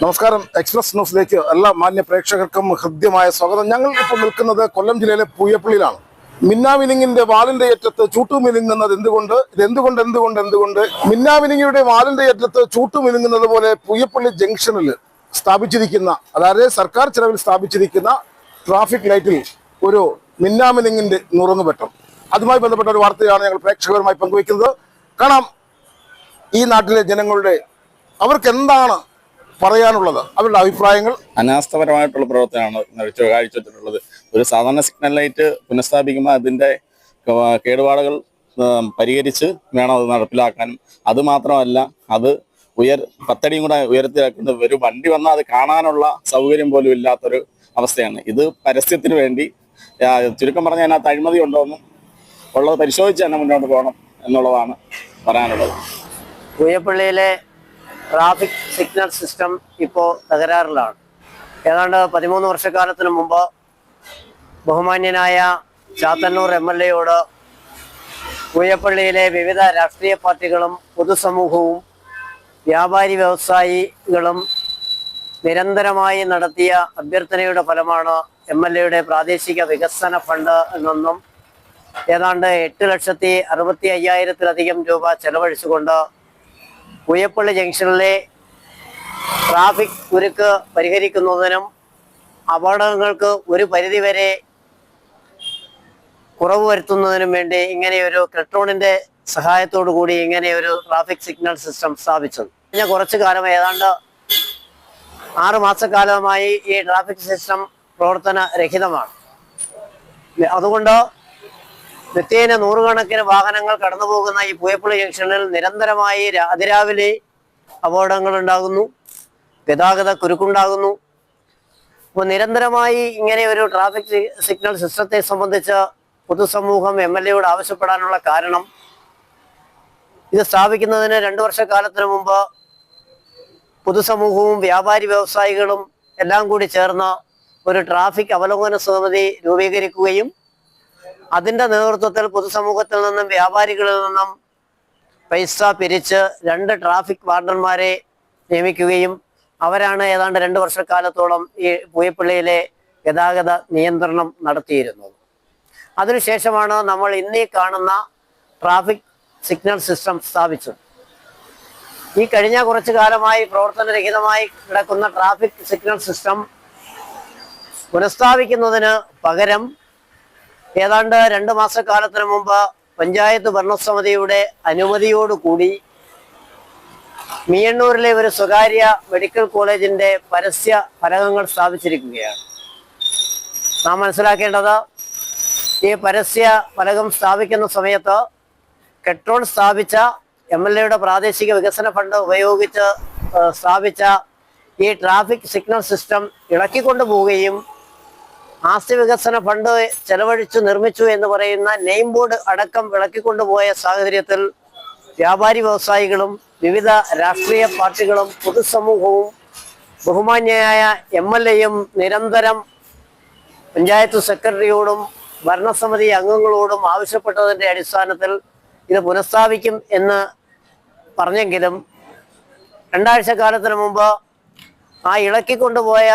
നമസ്കാരം. എക്സ്പ്രസ് ന്യൂസിലേക്ക് എല്ലാ മാന്യ പ്രേക്ഷകർക്കും ഹൃദ്യമായ സ്വാഗതം. ഞങ്ങൾ ഇപ്പോൾ നിൽക്കുന്നത് കൊല്ലം ജില്ലയിലെ പൂയപ്പള്ളിയിലാണ്. മിന്നാമിനിങ്ങിന്റെ വാലിന്റെ അറ്റത്ത് ചൂട്ടുമിനുങ്ങുന്നത് എന്തുകൊണ്ട്? ഇത് എന്തുകൊണ്ട് എന്തുകൊണ്ട് എന്തുകൊണ്ട്? മിന്നാമിനിങ്ങിയുടെ വാലിന്റെ അറ്റത്ത് ചൂട്ടുമിനുങ്ങുന്നത് പോലെ പൂയപ്പള്ളി ജംഗ്ഷനിൽ സ്ഥാപിച്ചിരിക്കുന്ന അതായത് സർക്കാർ ചെലവിൽ സ്ഥാപിച്ചിരിക്കുന്ന ട്രാഫിക് ലൈറ്റിൽ ഒരു മിന്നാമിനിങ്ങിന്റെ നുറുങ്ങുപെട്ടം അതുമായി ബന്ധപ്പെട്ട ഒരു വാർത്തയാണ് ഞങ്ങൾ പ്രേക്ഷകരുമായി പങ്കുവയ്ക്കുന്നത്. കാണാം. ഈ നാട്ടിലെ ജനങ്ങളുടെ അവർക്ക് എന്താണ് പറയാനുള്ളത്? അവരുടെ അഭിപ്രായങ്ങൾ? അനാസ്ഥപരമായിട്ടുള്ള പ്രവർത്തനമാണ് കാഴ്ചവെച്ചിട്ടുള്ളത് ഒരു സാധാരണ സിഗ്നൽ ലൈറ്റ് പുനഃസ്ഥാപിക്കുമ്പോൾ അതിന്റെ കേടുപാടുകൾ പരിഹരിച്ച് വേണം അത് നടപ്പിലാക്കാനും. അത് മാത്രമല്ല അത് ഉയർ പത്തടിയും കൂടെ ഉയരത്തിലാക്കുന്ന ഒരു വണ്ടി വന്നാൽ അത് കാണാനുള്ള സൗകര്യം പോലും ഇല്ലാത്തൊരു അവസ്ഥയാണ്. ഇത് പരസ്യത്തിന് വേണ്ടി ചുരുക്കം പറഞ്ഞാൽ അതിനകത്ത് അഴിമതി ഉണ്ടോയെന്നും ഉള്ളത് പരിശോധിച്ച് തന്നെ മുന്നോട്ട് പോകണം എന്നുള്ളതാണ് പറയാനുള്ളത്. പൂയപ്പള്ളിയിലെ ട്രാഫിക് സിഗ്നൽ സിസ്റ്റം ഇപ്പോൾ തകരാറിലാണ്. ഏതാണ്ട് പതിമൂന്ന് വർഷക്കാലത്തിന് മുമ്പ് ബഹുമാന്യനായ ചാത്തന്നൂർ എം എൽ എയോട് പൂയപ്പള്ളിയിലെ വിവിധ രാഷ്ട്രീയ പാർട്ടികളും പൊതുസമൂഹവും വ്യാപാരി വ്യവസായികളും നിരന്തരമായി നടത്തിയ അഭ്യർത്ഥനയുടെ ഫലമാണ് എം എൽ എയുടെ പ്രാദേശിക വികസന ഫണ്ട് നിന്നും ഏതാണ്ട് എട്ട് ലക്ഷത്തി അറുപത്തി അയ്യായിരത്തിലധികം രൂപ ചെലവഴിച്ചുകൊണ്ട് പൂയപ്പള്ളി ജംഗ്ഷനിലെ ട്രാഫിക് കുരുക്ക് പരിഹരിക്കുന്നതിനും അപകടങ്ങൾക്ക് ഒരു പരിധിവരെ കുറവ് വരുത്തുന്നതിനും വേണ്ടി ഇങ്ങനെയൊരു കെട്രോണിന്റെ സഹായത്തോടു കൂടി ഇങ്ങനെയൊരു ട്രാഫിക് സിഗ്നൽ സിസ്റ്റം സ്ഥാപിച്ചത്. കഴിഞ്ഞ കുറച്ചു കാലം ഏതാണ്ട് ആറു മാസക്കാലമായി ഈ ട്രാഫിക് സിസ്റ്റം പ്രവർത്തന രഹിതമാണ്. അതുകൊണ്ട് നിത്യേന നൂറുകണക്കിന് വാഹനങ്ങൾ കടന്നു പോകുന്ന ഈ പൂയപ്പള്ളി ജംഗ്ഷനിൽ നിരന്തരമായി അതിരാവിലെ അപകടങ്ങൾ ഉണ്ടാകുന്നു ഗതാഗത കുരുക്കുണ്ടാകുന്നു. അപ്പോൾ നിരന്തരമായി ഇങ്ങനെ ഒരു ട്രാഫിക് സിഗ്നൽ സിസ്റ്റത്തെ സംബന്ധിച്ച പൊതുസമൂഹം എം എൽ എയോട് ആവശ്യപ്പെടാനുള്ള കാരണം. ഇത് സ്ഥാപിക്കുന്നതിന് രണ്ടു വർഷക്കാലത്തിന് മുമ്പ് പൊതുസമൂഹവും വ്യാപാരി വ്യവസായികളും എല്ലാം കൂടി ചേർന്ന ഒരു ട്രാഫിക് അവലോകന സമിതി രൂപീകരിക്കുകയും അതിന്റെ നേതൃത്വത്തിൽ പൊതുസമൂഹത്തിൽ നിന്നും വ്യാപാരികളിൽ നിന്നും പൈസ പിരിച്ച് രണ്ട് ട്രാഫിക് വാർഡന്മാരെ നിയമിക്കുകയും അവരാണ് ഏതാണ്ട് രണ്ട് വർഷക്കാലത്തോളം ഈ പൂയപ്പള്ളിയിലെ ഗതാഗത നിയന്ത്രണം നടത്തിയിരുന്നത്. അതിനുശേഷമാണ് നമ്മൾ ഇന്നീ കാണുന്ന ട്രാഫിക് സിഗ്നൽ സിസ്റ്റം സ്ഥാപിച്ചത്. ഈ കഴിഞ്ഞ കുറച്ചു കാലമായി പ്രവർത്തനരഹിതമായി കിടക്കുന്ന ട്രാഫിക് സിഗ്നൽ സിസ്റ്റം പുനഃസ്ഥാപിക്കുന്നതിന് പകരം ഏതാണ്ട് രണ്ട് മാസക്കാലത്തിന് മുമ്പ് പഞ്ചായത്ത് ഭരണസമിതിയുടെ അനുമതിയോടുകൂടി മിയണ്ണൂരിലെ ഒരു സ്വകാര്യ മെഡിക്കൽ കോളേജിന്റെ പരസ്യ ഫലകങ്ങൾ സ്ഥാപിച്ചിരിക്കുകയാണ്. നാം മനസ്സിലാക്കേണ്ടത് ഈ പരസ്യ ഫലകം സ്ഥാപിക്കുന്ന സമയത്ത് കെട്രോൾ സ്ഥാപിച്ച എം എൽ എയുടെ പ്രാദേശിക വികസന ഫണ്ട് ഉപയോഗിച്ച് സ്ഥാപിച്ച ഈ ട്രാഫിക് സിഗ്നൽ സിസ്റ്റം ഇളക്കിക്കൊണ്ടു പോവുകയും ആസ്തി വികസന ഫണ്ട് ചെലവഴിച്ചു നിർമ്മിച്ചു എന്ന് പറയുന്ന നെയിം ബോർഡ് അടക്കം വിളക്കിക്കൊണ്ടുപോയ സാഹചര്യത്തിൽ വ്യാപാരി വ്യവസായികളും വിവിധ രാഷ്ട്രീയ പാർട്ടികളും പൊതുസമൂഹവും ബഹുമാന്യയായ എം എൽ എയും നിരന്തരം പഞ്ചായത്ത് സെക്രട്ടറിയോടും ഭരണസമിതി അംഗങ്ങളോടും ആവശ്യപ്പെട്ടതിന്റെ അടിസ്ഥാനത്തിൽ ഇത് പുനഃസ്ഥാപിക്കും എന്ന് പറഞ്ഞെങ്കിലും രണ്ടാഴ്ച കാലത്തിന് മുമ്പ് ആ ഇളക്കിക്കൊണ്ടുപോയ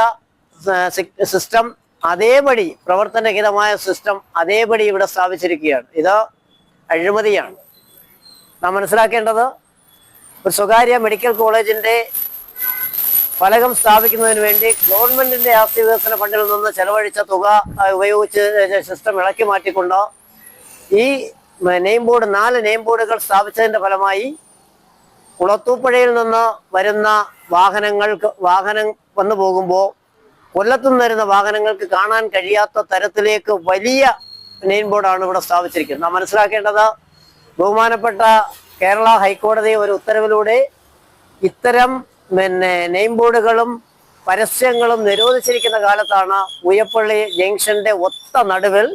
സിസ്റ്റം അതേപടി പ്രവർത്തനരഹിതമായ സിസ്റ്റം അതേപടി ഇവിടെ സ്ഥാപിച്ചിരിക്കുകയാണ്. ഇത് അഴിമതിയാണ്. നാം മനസ്സിലാക്കേണ്ടത് ഒരു സ്വകാര്യ മെഡിക്കൽ കോളേജിന്റെ ഫലകം സ്ഥാപിക്കുന്നതിന് വേണ്ടി ഗവൺമെന്റിന്റെ ആസ്തി വികസന ഫണ്ടിൽ നിന്ന് ചെലവഴിച്ച തുക ഉപയോഗിച്ച് സിസ്റ്റം ഇളക്കി മാറ്റിക്കൊണ്ട് ഈ നെയിം ബോർഡ് നാല് നെയിം ബോർഡുകൾ സ്ഥാപിച്ചതിന്റെ ഫലമായി കുളത്തൂപ്പുഴയിൽ നിന്ന് വരുന്ന വാഹനങ്ങൾക്ക് വാഹനം വന്നു പോകുമ്പോൾ കൊല്ലത്തുനിന്ന് വരുന്ന വാഹനങ്ങൾക്ക് കാണാൻ കഴിയാത്ത തരത്തിലേക്ക് വലിയ നെയിം ബോർഡാണ് ഇവിടെ സ്ഥാപിച്ചിരിക്കുന്നത്. നാം മനസ്സിലാക്കേണ്ടത് ബഹുമാനപ്പെട്ട കേരള ഹൈക്കോടതി ഒരു ഉത്തരവിലൂടെ ഇത്തരം പിന്നെ നെയിം ബോർഡുകളും പരസ്യങ്ങളും നിരോധിച്ചിരിക്കുന്ന കാലത്താണ് ഉയപ്പള്ളി ജംഗ്ഷന്റെ ഒത്ത നടുവിൽ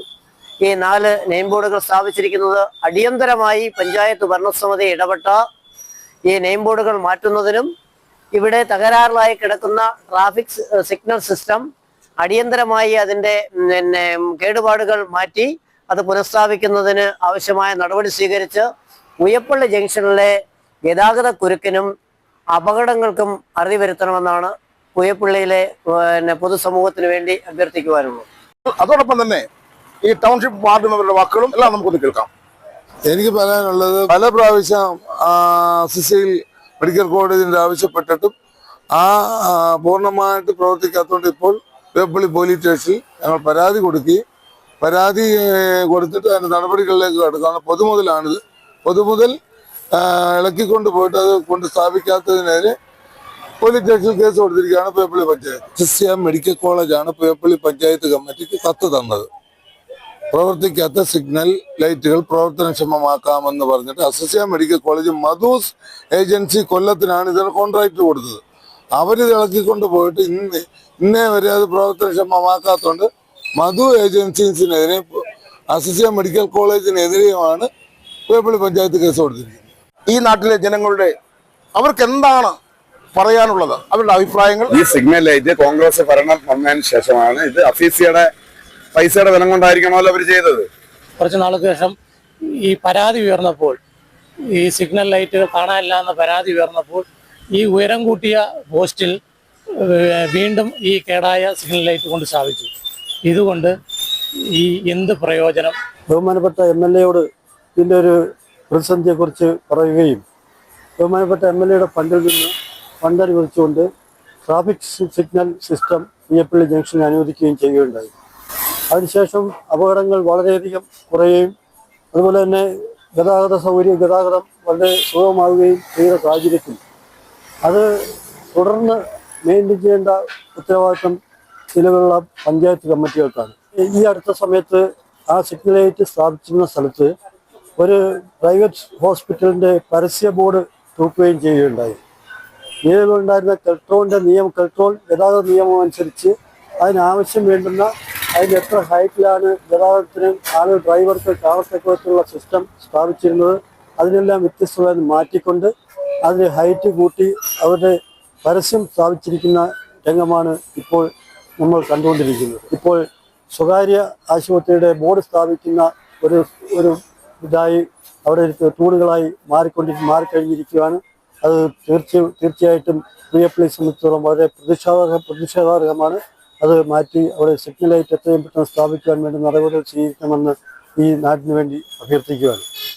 ഈ നാല് നെയിം ബോർഡുകൾ സ്ഥാപിച്ചിരിക്കുന്നത്. അടിയന്തരമായി പഞ്ചായത്ത് ഭരണസമിതി ഇടപെട്ട ഈ നെയിം ബോർഡുകൾ മാറ്റുന്നതിനും ഇവിടെ തകരാറിലായി കിടക്കുന്ന ട്രാഫിക് സിഗ്നൽ സിസ്റ്റം അടിയന്തരമായി അതിന്റെ ഉം, പിന്നെ കേടുപാടുകൾ മാറ്റി അത് പുനഃസ്ഥാപിക്കുന്നതിന് ആവശ്യമായ നടപടി സ്വീകരിച്ച് ഉയപ്പള്ളി ജംഗ്ഷനിലെ ഗതാഗത കുരുക്കിനും അപകടങ്ങൾക്കും അറുതി വരുത്തണമെന്നാണ് പുയപ്പള്ളിയിലെ പിന്നെ പൊതുസമൂഹത്തിന് വേണ്ടി അഭ്യർത്ഥിക്കുവാനുള്ളത് അതോടൊപ്പം തന്നെ ഈ ടൗൺഷിപ്പ് വാർഡ് മെമ്പറുടെ വാക്കുകളും എല്ലാം നമുക്കൊന്ന് കേൾക്കാം. എനിക്ക് പറയാനുള്ളത് പല പ്രാവശ്യം സിസിയിൽ മെഡിക്കൽ കോളേജിന്റെ ആവശ്യപ്പെട്ടിട്ടും ആ പൂർണമായിട്ട് പ്രവർത്തിക്കാത്തതുകൊണ്ട് ഇപ്പോൾ വേപ്പള്ളി പോലീസ് സ്റ്റേഷനിൽ ഞങ്ങൾ പരാതി കൊടുക്കുകയും പരാതി കൊടുത്തിട്ട് അതിന്റെ നടപടികളിലേക്ക് കടക്കുകയാണ് പൊതുമുതലാണിത് പൊതുമുതൽ ഇളക്കിക്കൊണ്ട് പോയിട്ട് അത് കൊണ്ട് സ്ഥാപിക്കാത്തതിനെതിരെ പോലീസ് സ്റ്റേഷനിൽ കേസ് കൊടുത്തിരിക്കുകയാണ് പേപ്പള്ളി പഞ്ചായത്ത്. സിസിയ മെഡിക്കൽ കോളേജാണ് പേപ്പള്ളി പഞ്ചായത്ത് കമ്മിറ്റിക്ക് കത്ത് തന്നത്. പ്രവർത്തിക്കാത്ത സിഗ്നൽ ലൈറ്റുകൾ പ്രവർത്തനക്ഷമമാക്കാമെന്ന് പറഞ്ഞിട്ട് Azeezia medical college Madhus agency കൊല്ലത്തിനാണ് ഇതിന് കോൺട്രാക്ട് കൊടുത്തത്. അവരിത് ഇളക്കിക്കൊണ്ട് പോയിട്ട് ഇന്ന് ഇന്നേ വരെ അത് പ്രവർത്തനക്ഷമമാക്കാത്തതുകൊണ്ട് മധു ഏജൻസീസിനെതിരെ അസസ്യ മെഡിക്കൽ കോളേജിനെതിരെയുമാണ് വേപ്പള്ളി പഞ്ചായത്ത് കേസ് കൊടുത്തിരിക്കുന്നത്. ഈ നാട്ടിലെ ജനങ്ങളുടെ അവർക്ക് എന്താണ് പറയാനുള്ളത്? അവരുടെ അഭിപ്രായങ്ങൾ ഈ സിഗ്നൽ ലൈറ്റ് കോൺഗ്രസ് ഭരണം വന്നതിന് ശേഷമാണ് ഇത് അഫീസിയുടെ പൈസയുടെ ബലം കൊണ്ടായിരിക്കണമല്ലോ അവർ ചെയ്തത്. കുറച്ച് നാൾക്ക് ശേഷം ഈ പരാതി ഉയർന്നപ്പോൾ ഈ സിഗ്നൽ ലൈറ്റുകൾ കാണാനില്ല എന്ന പരാതി ഉയർന്നപ്പോൾ ഈ ഉയരം കൂട്ടിയ പോസ്റ്റിൽ വീണ്ടും ഈ കേടായ സിഗ്നൽ ലൈറ്റ് കൊണ്ട് സ്ഥാപിച്ചു. ഇതുകൊണ്ട് ഈ എന്ത് പ്രയോജനം? ബഹുമാനപ്പെട്ട എം എൽ എയോട് ഇതിന്റെ ഒരു പ്രതിസന്ധിയെക്കുറിച്ച് പറയുകയും ബഹുമാനപ്പെട്ട എം എൽ എയുടെ ഫണ്ടിൽ നിന്ന് ഫണ്ട് അനുവദിച്ചുകൊണ്ട് ട്രാഫിക് സിഗ്നൽ സിസ്റ്റം ഈ എപ്പിള്ളി ജംഗ്ഷനിൽ അനുവദിക്കുകയും ചെയ്യുകയുണ്ടായി. അതിനുശേഷം അപകടങ്ങൾ വളരെയധികം കുറയുകയും അതുപോലെ തന്നെ ഗതാഗത സൗകര്യം ഗതാഗതം വളരെ സുഗമമാവുകയും ചെയ്ത സാഹചര്യത്തിൽ. അത് തുടർന്ന് മെയിന്റെയിൻ ചെയ്യേണ്ട ഉത്തരവാദിത്വം നിലവിലുള്ള പഞ്ചായത്ത് കമ്മിറ്റികൾക്കാണ്. ഈ അടുത്ത സമയത്ത് ആ ലൈറ്റ് സ്ഥാപിച്ചിരുന്ന സ്ഥലത്ത് ഒരു പ്രൈവറ്റ് ഹോസ്പിറ്റലിന്റെ പരസ്യ ബോർഡ് തൂക്കുകയും ചെയ്യുകയുണ്ടായി. നിലവിലുണ്ടായിരുന്ന കെൽട്രോളിന്റെ നിയമം കെൽട്രോൾ ഗതാഗത നിയമം അനുസരിച്ച് അതിനാവശ്യം വേണ്ടുന്ന അതിന് എത്ര ഹൈറ്റിലാണ് ഗതാഗതത്തിന് ആളുകൾ ഡ്രൈവർക്ക് കാണത്തക്കവിധത്തിലുള്ള സിസ്റ്റം സ്ഥാപിച്ചിരുന്നത്. അതിനെല്ലാം വ്യത്യസ്തമായി മാറ്റിക്കൊണ്ട് അതിന് ഹൈറ്റ് കൂട്ടി അവരുടെ പരസ്യം സ്ഥാപിച്ചിരിക്കുന്ന രംഗമാണ് ഇപ്പോൾ നമ്മൾ കണ്ടുകൊണ്ടിരിക്കുന്നത്. ഇപ്പോൾ സ്വകാര്യ ആശുപത്രിയുടെ ബോർഡ് സ്ഥാപിക്കുന്ന ഒരു ഒരു ഇതായി അവിടെ തൂണുകളായി മാറിക്കൊണ്ടി മാറിക്കഴിഞ്ഞിരിക്കുകയാണ്. അത് തീർച്ച തീർച്ചയായിട്ടും പി എഫ് ഐ സംബന്ധിച്ചിടത്തോളം വളരെ പ്രതിഷേധ പ്രതിഷേധാർഹമാണ്. അത് മാറ്റി അവിടെ സിഗ്നൽ ലൈറ്റ് എത്രയും പെട്ടെന്ന് സ്ഥാപിക്കുവാൻ വേണ്ടി നടപടികൾ സ്വീകരിക്കണമെന്ന് ഈ നാടിനു വേണ്ടി അഭ്യർത്ഥിക്കുകയാണ്